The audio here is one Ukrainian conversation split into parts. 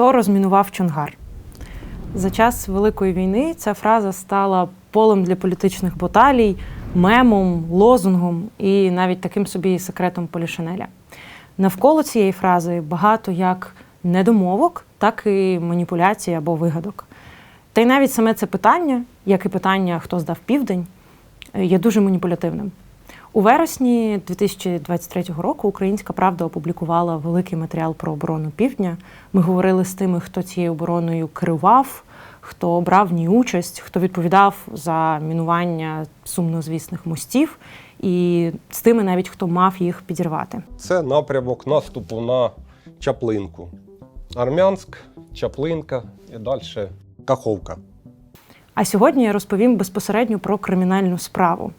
Хто розмінував Чонгар? За час Великої війни ця фраза стала полем для політичних баталій, мемом, лозунгом і навіть таким собі секретом Полішинеля. Навколо цієї фрази багато як недомовок, так і маніпуляцій або вигадок. Та й навіть саме це питання, як і питання, хто здав південь, є дуже маніпулятивним. У вересні 2023 року Українська Правда опублікувала великий матеріал про оборону півдня. Ми говорили з тими, хто цією обороною керував, хто брав в ній участь, хто відповідав за мінування сумнозвісних мостів, і з тими, навіть хто мав їх підірвати. Це напрямок наступу на Чаплинку. Армянськ, Чаплинка і далі Каховка. А сьогодні я розповім безпосередньо про кримінальну справу.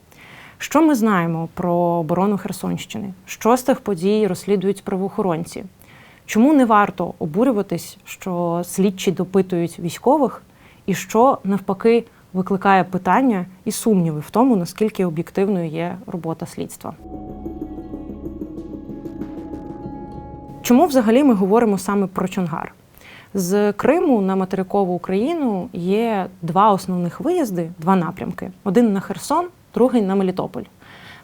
Що ми знаємо про оборону Херсонщини? Що з тих подій розслідують правоохоронці? Чому не варто обурюватись, що слідчі допитують військових, і що навпаки викликає питання і сумніви в тому, наскільки об'єктивною є робота слідства? Чому взагалі ми говоримо саме про Чонгар? З Криму на материкову Україну є два основних виїзди, два напрямки: один на Херсон, другий на Мелітополь.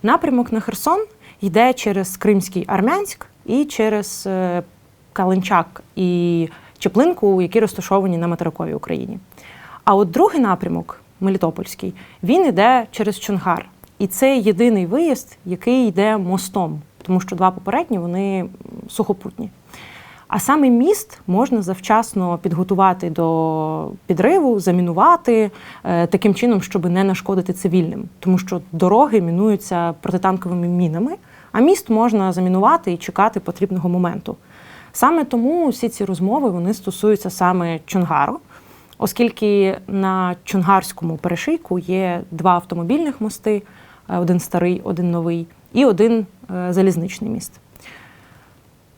Напрямок на Херсон йде через Кримський Армянськ і через е, Калинчак і Чеплинку, які розташовані на материковій Україні. А от другий напрямок, Мелітопольський, він йде через Чонгар. І це єдиний виїзд, який йде мостом, тому що два попередні вони сухопутні. А саме міст можна завчасно підготувати до підриву, замінувати е, таким чином, щоб не нашкодити цивільним, тому що дороги мінуються протитанковими мінами, а міст можна замінувати і чекати потрібного моменту. Саме тому всі ці розмови вони стосуються саме Чонгару, оскільки на Чонгарському перешийку є два автомобільних мости: е, один старий, один новий, і один е, залізничний міст.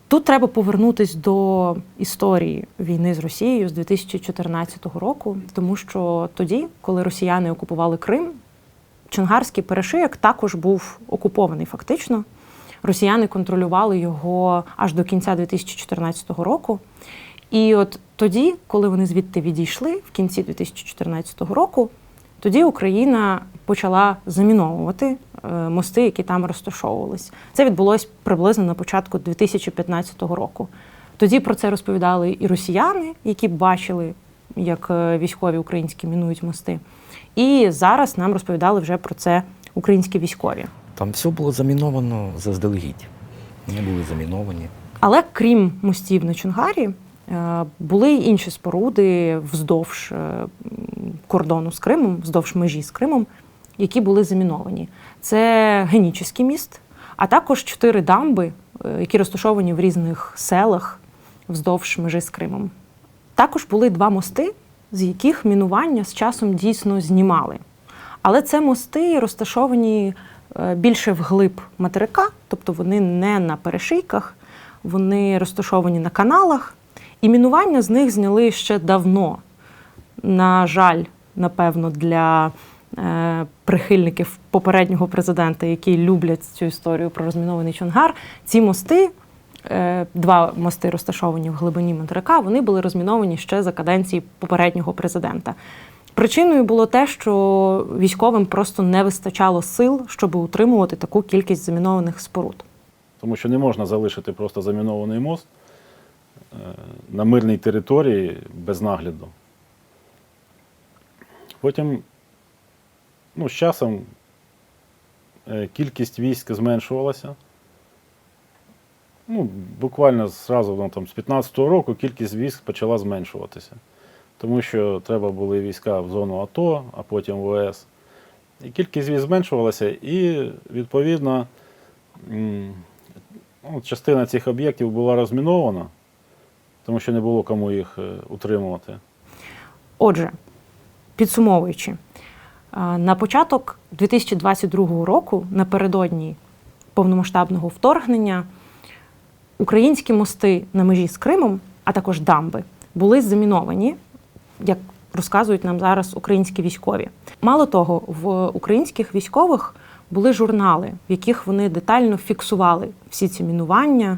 Тут треба повернутись до історії війни з Росією з 2014 року, тому що тоді, коли росіяни окупували Крим, Чонгарський перешийок також був окупований фактично. Росіяни контролювали його аж до кінця 2014 року. І от тоді, коли вони звідти відійшли в кінці 2014 року, тоді Україна почала заміновувати мости, які там розташовувались. Це відбулось приблизно на початку 2015 року. Тоді про це розповідали і росіяни, які бачили, як е, військові українські мінують мости. І зараз нам розповідали вже про це українські військові. Там все було заміновано заздалегідь. Вони були заміновані. Але крім мостів на Чонгарі, е, були й інші споруди вздовж е, кордону з Кримом, вздовж межі з Кримом, які були заміновані. Це Генічеський міст, а також чотири дамби, е, які розташовані в різних селах вздовж межі з Кримом. Також були два мости, з яких мінування з часом дійсно знімали. Але це мости розташовані е, більше вглиб материка, тобто вони не на перешийках, вони розташовані на каналах, і мінування з них зняли ще давно. На жаль, напевно, для прихильників попереднього президента, які люблять цю історію про розмінований Чонгар, ці мости, е, два мости розташовані в глибині материка, вони були розміновані ще за каденції попереднього президента. Причиною було те, що військовим просто не вистачало сил, щоб утримувати таку кількість замінованих споруд. Тому що не можна залишити просто замінований мост е, на мирній території без нагляду. Потім, ну, з часом е, кількість військ зменшувалася. Ну, буквально зразу ну, там, з 15-го року кількість військ почала зменшуватися. Тому що треба були війська в зону АТО, а потім в ОС. І кількість військ зменшувалася, і відповідно ну, частина цих об'єктів була розмінована, тому що не було кому їх е, утримувати. Отже, підсумовуючи, на початок 2022 року, напередодні повномасштабного вторгнення, українські мости на межі з Кримом, а також дамби, були заміновані, як розказують нам зараз українські військові. Мало того, в українських військових були журнали, в яких вони детально фіксували всі ці мінування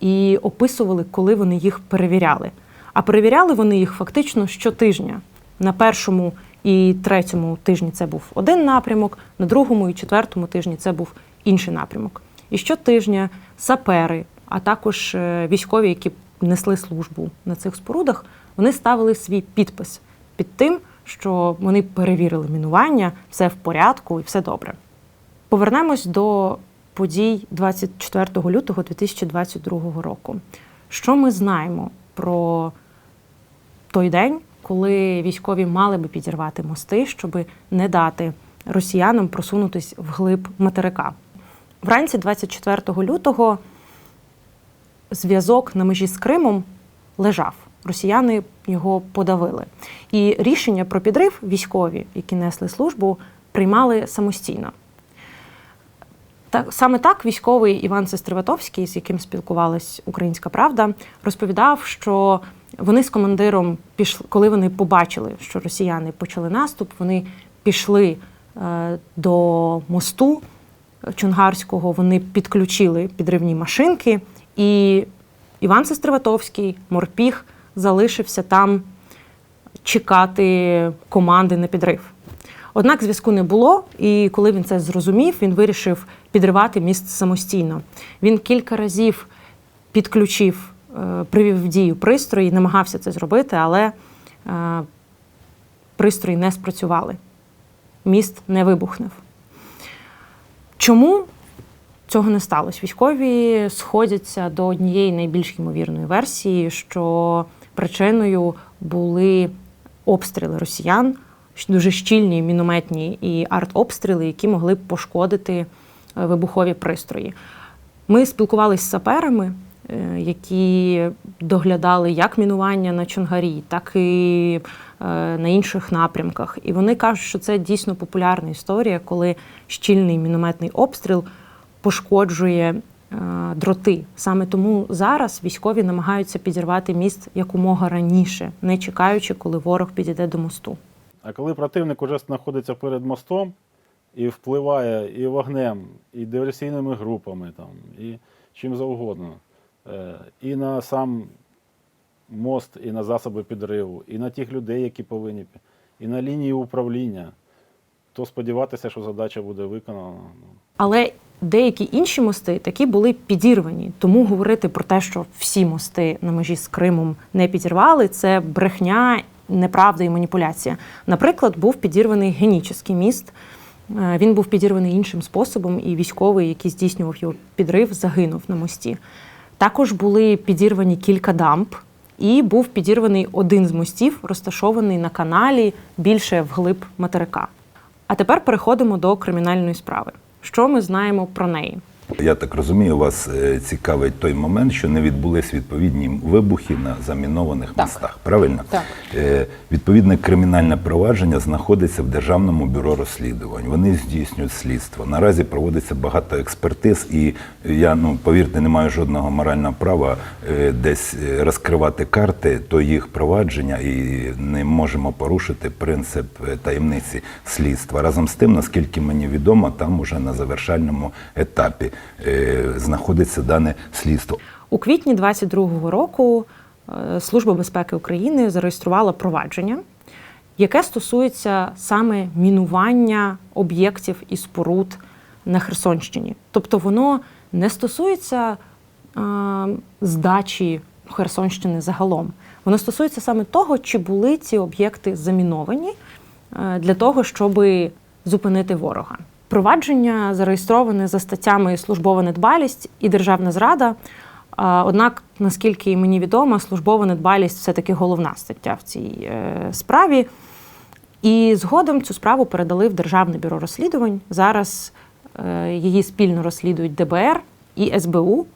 і описували, коли вони їх перевіряли. А перевіряли вони їх фактично щотижня. На першому і третьому тижні це був один напрямок, на другому і четвертому тижні це був інший напрямок. І щотижня сапери, а також е, військові, які несли службу на цих спорудах, вони ставили свій підпис під тим, що вони перевірили мінування, все в порядку і все добре. Повернемось до подій 24 лютого 2022 року. Що ми знаємо про той день, коли військові мали би підірвати мости, щоб не дати росіянам просунутись вглиб материка? Вранці 24 лютого зв'язок на межі з Кримом лежав. Росіяни його подавили. І рішення про підрив військові, які несли службу, приймали самостійно. Так, саме так військовий Іван Сестриватовський, з яким спілкувалась Українська Правда, розповідав, що вони з командиром пішли, коли вони побачили, що росіяни почали наступ, вони пішли е, до мосту Чунгарського, вони підключили підривні машинки, і Іван Сестриватовський, морпіг, залишився там чекати команди на підрив. Однак зв'язку не було, і коли він це зрозумів, він вирішив підривати міст самостійно. Він кілька разів підключив, привів в дію пристрої, намагався це зробити, але е, пристрої не спрацювали. Міст не вибухнув. Чому цього не сталося? Військові сходяться до однієї найбільш ймовірної версії, що причиною були обстріли росіян, дуже щільні мінометні і артобстріли, які могли б пошкодити е, вибухові пристрої. Ми спілкувалися з саперами, е, які доглядали як мінування на Чонгарі, так і е, на інших напрямках. І вони кажуть, що це дійсно популярна історія, коли щільний мінометний обстріл пошкоджує е, дроти. Саме тому зараз військові намагаються підірвати міст якомога раніше, не чекаючи, коли ворог підійде до мосту. А коли противник уже знаходиться перед мостом і впливає і вогнем, і диверсійними групами, там, і чим завгодно, е, і на сам мост, і на засоби підриву, і на тих людей, які повинні, і на лінії управління, то сподіватися, що задача буде виконана. ну, Але деякі інші мости такі були підірвані. Тому говорити про те, що всі мости на межі з Кримом не підірвали, це брехня, неправда і маніпуляція. Наприклад, був підірваний генічний міст. Е, Він був підірваний іншим способом, і військовий, який здійснював його підрив, загинув на мості. Також були підірвані кілька дамб, і був підірваний один з мостів, розташований на каналі більше вглиб материка. А тепер переходимо до кримінальної справи. Що ми знаємо про неї? Я так розумію, вас е, цікавить той момент, що не відбулись відповідні вибухи на замінованих Так. містах. Правильно? Так. Е, Відповідне кримінальне провадження знаходиться в Державному бюро розслідувань. Вони здійснюють слідство. Наразі проводиться багато експертиз, і я ну повірте, не маю жодного морального права е, десь розкривати карти то їх провадження, і не можемо порушити принцип таємниці слідства. Разом з тим, наскільки мені відомо, там уже на завершальному етапі знаходиться дане слідство. У квітні 22-го року е, Служба безпеки України зареєструвала провадження, яке стосується саме мінування об'єктів і споруд на Херсонщині. Тобто воно не стосується е, здачі Херсонщини загалом. Воно стосується саме того, чи були ці об'єкти заміновані е, для того, щоб зупинити ворога. Провадження зареєстроване за статтями службова недбалість і державна зрада. Однак, наскільки мені відомо, службова недбалість все-таки головна стаття в цій е, справі. І згодом цю справу передали в Державне бюро розслідувань. Зараз е, її спільно розслідують ДБР і СБУ.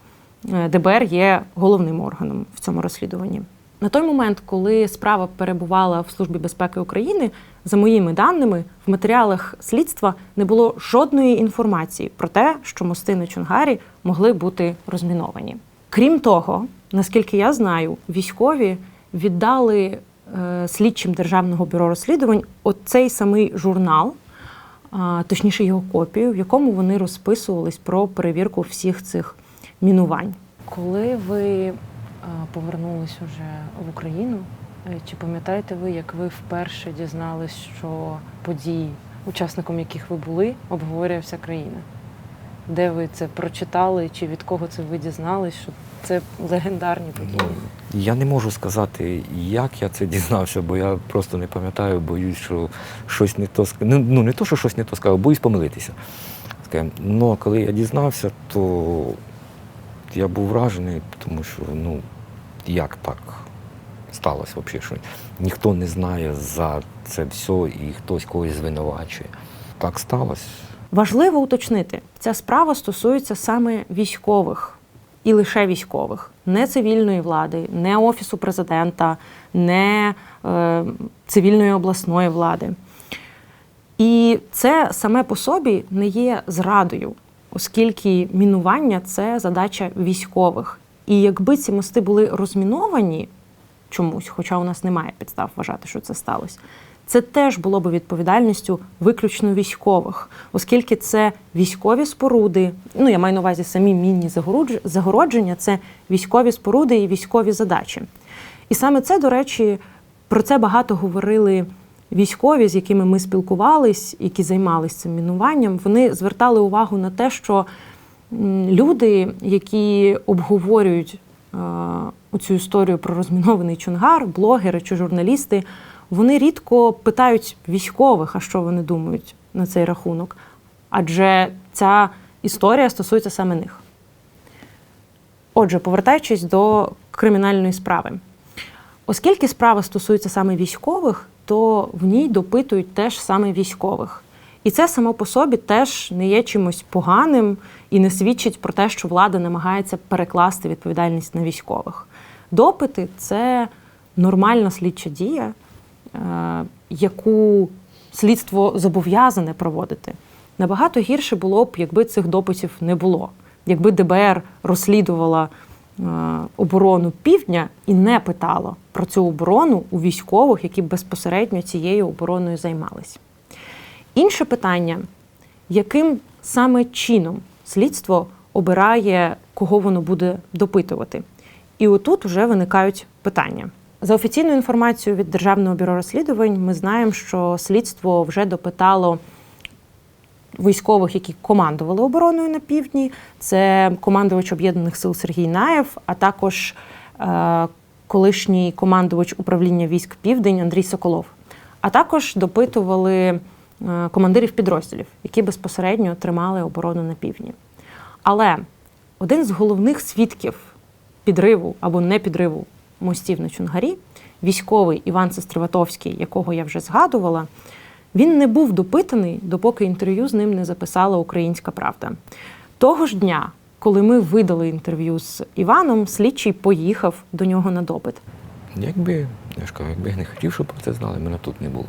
Е, ДБР є головним органом в цьому розслідуванні. На той момент, коли справа перебувала в Службі безпеки України, за моїми даними, в матеріалах слідства не було жодної інформації про те, що мости на Чунгарі могли бути розміновані. Крім того, наскільки я знаю, військові віддали е, слідчим Державного бюро розслідувань оцей самий журнал, точніше його копію, в якому вони розписувались про перевірку всіх цих мінувань. Коли ви повернулись уже в Україну. Е, Чи пам'ятаєте ви, як ви вперше дізнались, що події, учасником яких ви були, обговорює країна? Де ви це прочитали, чи від кого це ви дізнались, що це легендарні події? Ну, я не можу сказати, як я це дізнався, бо я просто не пам'ятаю, боюсь, що щось не то ну, ну не то, що щось не то сказав, боюсь помилитися. Ну, коли я дізнався, то я був вражений, тому що ну, як так сталося взагалі, що ніхто не знає за це все і хтось когось звинувачує. Так сталося. Важливо уточнити, ця справа стосується саме військових і лише військових, не цивільної влади, не офісу президента, не е, цивільної обласної влади. І це саме по собі не є зрадою, оскільки мінування це задача військових. І якби ці мости були розміновані чомусь, хоча у нас немає підстав вважати, що це сталося, це теж було б відповідальністю виключно військових, оскільки це військові споруди. Ну я маю на увазі самі мінні загородження, це військові споруди і військові задачі. І саме це, до речі, про це багато говорили військові, з якими ми спілкувались, які займалися цим мінуванням. Вони звертали увагу на те, що люди, які обговорюють е, цю історію про розмінований чунгар, блогери чи журналісти, вони рідко питають військових, а що вони думають на цей рахунок. Адже ця історія стосується саме них. Отже, повертаючись до кримінальної справи. Оскільки справа стосується саме військових, то в ній допитують теж саме військових. І це само по собі теж не є чимось поганим і не свідчить про те, що влада намагається перекласти відповідальність на військових. Допити це нормальна слідча дія, е, яку слідство зобов'язане проводити. Набагато гірше було б, якби цих допитів не було, якби ДБР розслідувала е, оборону півдня і не питало про цю оборону у військових, які безпосередньо цією обороною займались. Інше питання, яким саме чином слідство обирає, кого воно буде допитувати. І отут вже виникають питання. За офіційною інформацією від Державного бюро розслідувань, ми знаємо, що слідство вже допитало військових, які командували обороною на півдні. Це командувач об'єднаних сил Сергій Наєв, а також е, колишній командувач управління військ Південь Андрій Соколов. А також допитували командирів підрозділів, які безпосередньо тримали оборону на півдні. Але один з головних свідків підриву або не підриву мостів на Чунгарі, військовий Іван Сестриватовський, якого я вже згадувала, він не був допитаний, допоки інтерв'ю з ним не записала Українська Правда. Того ж дня, коли ми видали інтерв'ю з Іваном, слідчий поїхав до нього на допит. Якби, я ж кажу, якби я не хотів, щоб про це знали, мене тут не було.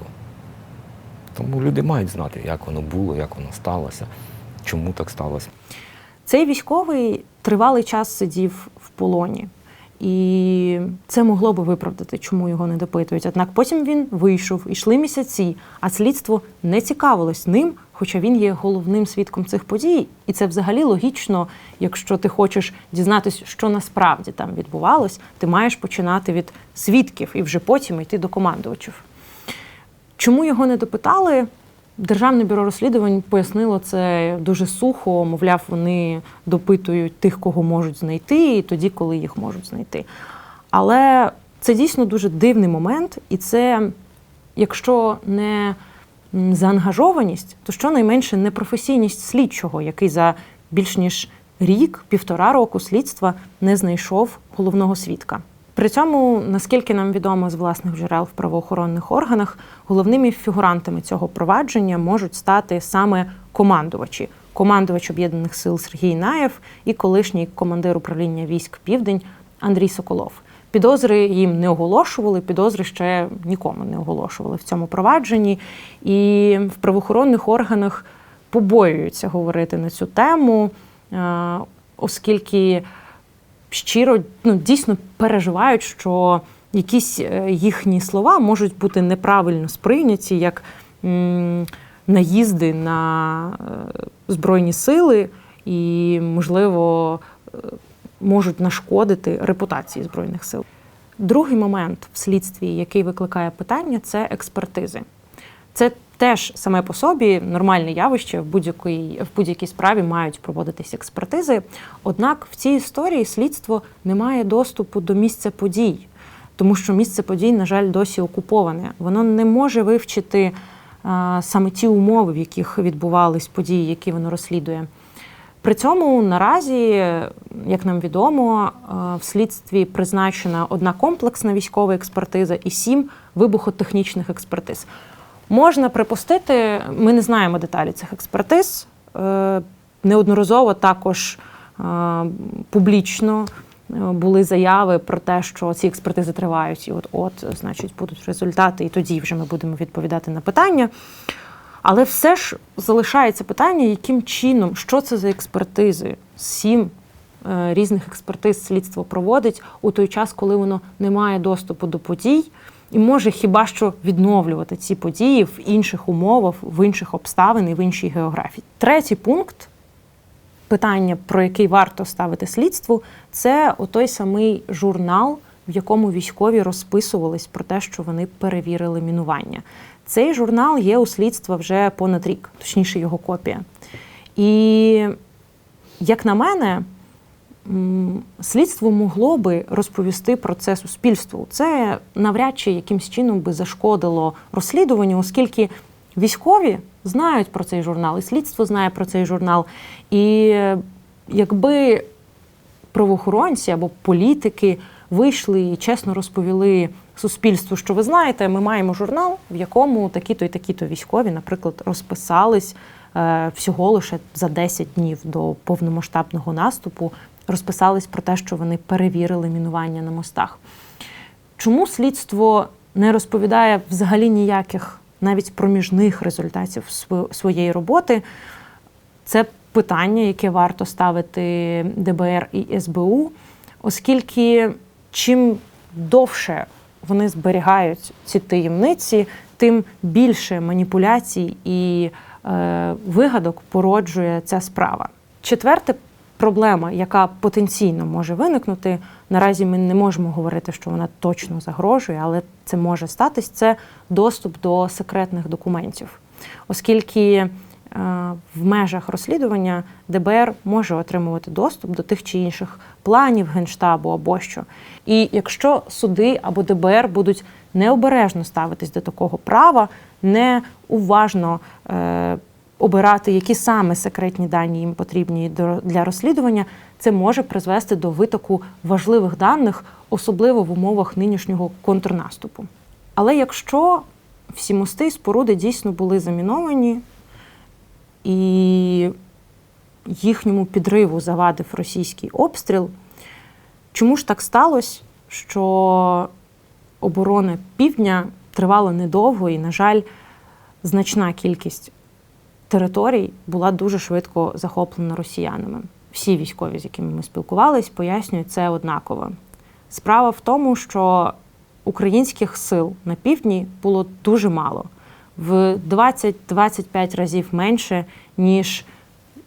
Тому люди мають знати, як воно було, як воно сталося, чому так сталося. Цей військовий тривалий час сидів в полоні. І це могло би виправдати, чому його не допитують. Однак потім він вийшов, ішли місяці, а слідство не цікавилось ним, хоча він є головним свідком цих подій. І це взагалі логічно, якщо ти хочеш дізнатися, що насправді там відбувалось, ти маєш починати від свідків і вже потім йти до командувачів. Чому його не допитали? Державне бюро розслідувань пояснило це дуже сухо, мовляв, вони допитують тих, кого можуть знайти, і тоді, коли їх можуть знайти. Але це дійсно дуже дивний момент, і це, якщо не заангажованість, то щонайменше непрофесійність слідчого, який за більш ніж рік, півтора року слідства не знайшов головного свідка. При цьому, наскільки нам відомо з власних джерел в правоохоронних органах, головними фігурантами цього провадження можуть стати саме командувачі. Командувач об'єднаних сил Сергій Наєв і колишній командир управління військ Південь Андрій Соколов. Підозри їм не оголошували, підозри ще нікому не оголошували в цьому провадженні. І в правоохоронних органах побоюються говорити на цю тему, е, оскільки щиро ну, дійсно переживають, що якісь е, їхні слова можуть бути неправильно сприйняті як наїзди на е, збройні сили, і, можливо, е, можуть нашкодити репутації збройних сил. Другий момент в слідстві, який викликає питання, це експертизи. Це теж саме по собі нормальне явище в будь-якій в будь-якій справі мають проводитись експертизи. Однак в цій історії слідство не має доступу до місця подій, тому що місце подій, на жаль, досі окуповане. Воно не може вивчити а, саме ті умови, в яких відбувались події, які воно розслідує. При цьому наразі, як нам відомо, е, в слідстві призначена одна комплексна військова експертиза і сім вибухотехнічних експертиз. Можна припустити, ми не знаємо деталі цих експертиз. е, Неодноразово також е, публічно е, були заяви про те, що ці експертизи тривають, і от, от, значить, будуть результати, і тоді вже ми будемо відповідати на питання. Але все ж залишається питання, яким чином, що це за експертизи? Сім різних експертиз слідство проводить у той час, коли воно не має доступу до подій, і може хіба що відновлювати ці події в інших умовах, в інших обставин і в іншій географії. Третій пункт питання, про який варто ставити слідству, це отой самий журнал, в якому військові розписувались про те, що вони перевірили мінування. Цей журнал є у слідства вже понад рік, точніше його копія. І, як на мене, слідство могло би розповісти про це суспільству. Це навряд чи якимсь чином би зашкодило розслідуванню, оскільки військові знають про цей журнал, і слідство знає про цей журнал. І е, якби правоохоронці або політики вийшли і чесно розповіли суспільству, що ви знаєте, ми маємо журнал, в якому такі-то і такі-то військові, наприклад, розписались е, всього лише за 10 днів до повномасштабного наступу, розписались про те, що вони перевірили мінування на мостах. Чому слідство не розповідає взагалі ніяких навіть проміжних результатів своєї роботи? Це питання, яке варто ставити ДБР і СБУ, оскільки чим довше вони зберігають ці таємниці, тим більше маніпуляцій і е, вигадок породжує ця справа. Четверте проблема, яка потенційно може виникнути. Наразі ми не можемо говорити, що вона точно загрожує, але це може статись. Це доступ до секретних документів, оскільки е, в межах розслідування ДБР може отримувати доступ до тих чи інших планів генштабу або що. І якщо суди або ДБР будуть необережно ставитись до такого права, не уважно е, обирати, які саме секретні дані їм потрібні для розслідування, це може призвести до витоку важливих даних, особливо в умовах нинішнього контрнаступу. Але якщо всі мости і споруди дійсно були заміновані, і їхньому підриву завадив російський обстріл, чому ж так сталося, що оборона півдня тривала недовго і, на жаль, значна кількість територій була дуже швидко захоплена росіянами. Всі військові, з якими ми спілкувались, пояснюють це однаково. Справа в тому, що українських сил на півдні було дуже мало, в 20-25 разів менше, ніж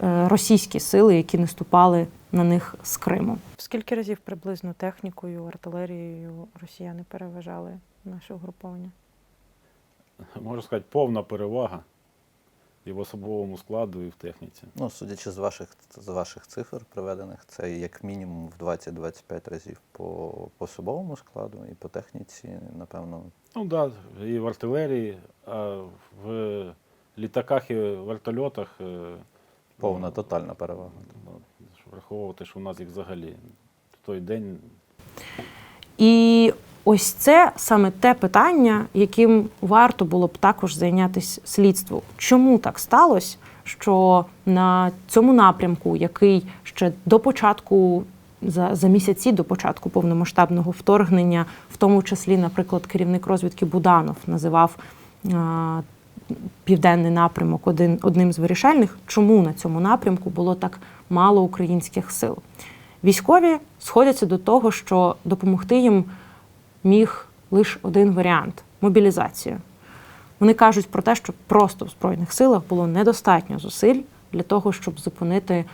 е, російські сили, які наступали на них з Криму. Скільки разів приблизно технікою, артилерією росіяни переважали наше угруповання? Можна сказати, повна перевага і в особовому складу, і в техніці. Ну, судячи з ваших, з ваших цифр приведених, це як мінімум в 20-25 разів по, по особовому складу і по техніці, напевно, Ну так, да, і в артилерії, а в літаках і вертольотах е, повна ну, тотальна перевага. ну, Враховувати, що у нас їх взагалі в той день І ось це саме те питання, яким варто було б також зайнятися слідству. Чому так сталося, що на цьому напрямку, який ще до початку, за, за місяці до початку повномасштабного вторгнення, в тому числі, наприклад, керівник розвідки Буданов називав а, південний напрямок один, одним з вирішальних, чому на цьому напрямку було так мало українських сил? Військові сходяться до того, що допомогти їм міг лише один варіант мобілізація. Вони кажуть про те, що просто в Збройних силах було недостатньо зусиль для того, щоб зупинити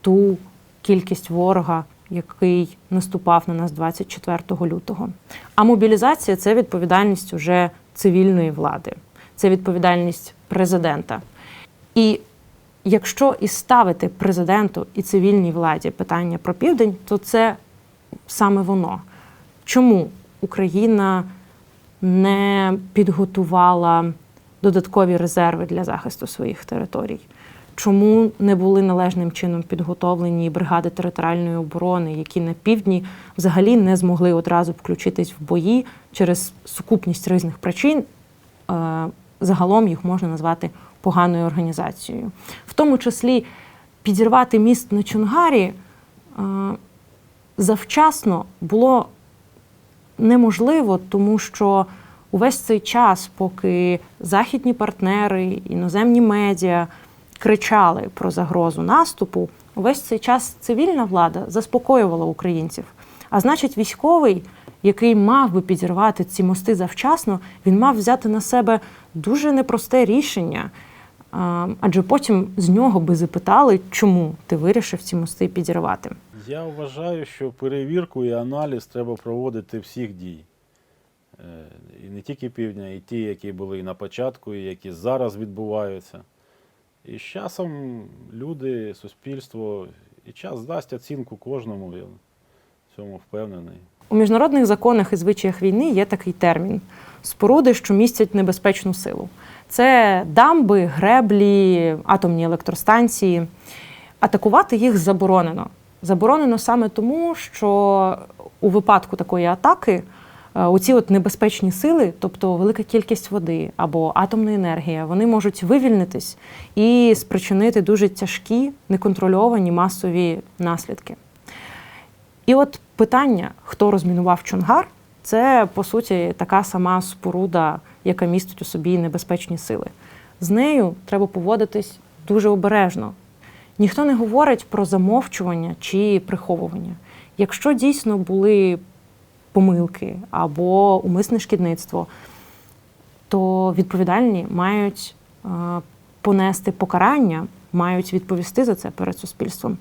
ту кількість ворога, який наступав на нас 24 лютого. А мобілізація це відповідальність уже цивільної влади, це відповідальність президента. І якщо і ставити президенту і цивільній владі питання про південь, то це саме воно. Чому Україна не підготувала додаткові резерви для захисту своїх територій? Чому не були належним чином підготовлені бригади територіальної оборони, які на півдні взагалі не змогли одразу включитись в бої через сукупність різних причин? Е, Загалом їх можна назвати поганою організацією. В тому числі підірвати міст на Чонгарі е, завчасно було неможливо, тому що увесь цей час, поки західні партнери, іноземні медіа кричали про загрозу наступу, увесь цей час цивільна влада заспокоювала українців. А значить, військовий, який мав би підірвати ці мости завчасно, він мав взяти на себе дуже непросте рішення. Адже потім з нього би запитали, чому ти вирішив ці мости підірвати. Я вважаю, що перевірку і аналіз треба проводити всіх дій. Е, І не тільки півдня, і ті, які були і на початку, і які зараз відбуваються. І з часом люди, суспільство, і час дасть оцінку кожному, я в цьому впевнений. У міжнародних законах і звичаях війни є такий термін споруди, що містять небезпечну силу. Це дамби, греблі, атомні електростанції. Атакувати їх заборонено. Заборонено саме тому, що у випадку такої атаки е, оці от небезпечні сили, тобто велика кількість води або атомна енергія, вони можуть вивільнитись і спричинити дуже тяжкі, неконтрольовані масові наслідки. І от питання, хто розмінував Чонгар, це по суті така сама споруда, яка містить у собі небезпечні сили. З нею треба поводитись дуже обережно. Ніхто не говорить про замовчування чи приховування. Якщо дійсно були помилки або умисне шкідництво, то відповідальні мають е, понести покарання, мають відповісти за це перед суспільством.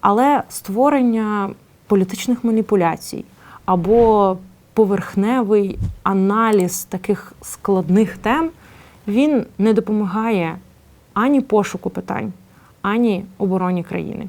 Але створення політичних маніпуляцій або поверхневий аналіз таких складних тем він не допомагає ані пошуку питань, ані обороні країни.